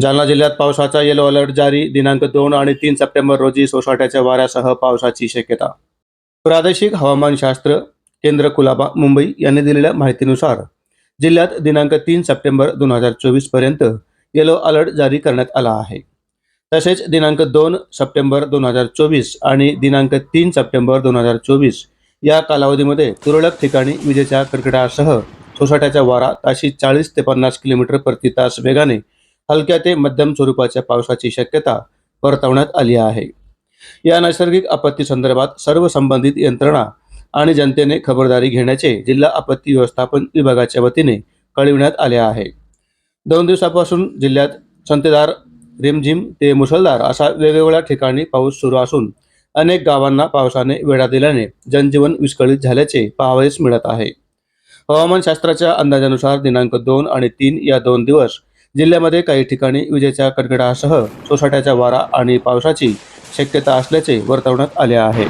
जालना जिल्ह्यात पावसाचा yellow alert जारी. दिनांक दोन आणि तीन सप्टेंबर रोजी सोसाट्याच्या वाऱ्यासह पावसाची शक्यता. प्रादेशिक हवामानशास्त्र केंद्र कुलाबा मुंबई यांनी दिलेल्या माहितीनुसार जिल्ह्यात दिनांक तीन सप्टेंबर दोन हजार चोवीसपर्यंत येलो अलर्ट जारी करण्यात आला आहे. तसेच दिनांक दोन सप्टेंबर दोन हजार चोवीस आणि दिनांक तीन सप्टेंबर दोन हजार चोवीस या कालावधीमध्ये तुरळक ठिकाणी विजेच्या कडकडासह सोसाट्याचा वारा ताशी चाळीस ते पन्नास किलोमीटर प्रति तास वेगाने हलक्या ते मध्यम स्वरूपाच्या पावसाची शक्यता वर्तवण्यात आली आहे. या नैसर्गिक आपत्ती संदर्भात सर्व संबंधित यंत्रणा आणि जनतेने खबरदारी घेण्याचे जिल्हा आपत्ती व्यवस्थापन विभागाच्या वतीने कळविण्यात आले आहे. दोन दिवसापासून जिल्ह्यात संतेदार रिमझिम ते मुसळधार असा वेगवेगळ्या ठिकाणी पाऊस सुरू असून अनेक गावांना पावसाने वेढा दिल्याने जनजीवन विस्कळीत झाल्याचे पाहावयास मिळत आहे. हवामानशास्त्राच्या अंदाजानुसार दिनांक दोन आणि तीन या दोन दिवस जिल्ह्यामध्ये काही ठिकाणी विजेच्या कडकडासह सोसाट्याचा वारा आणि पावसाची शक्यता असल्याचे वर्तवण्यात आले आहे.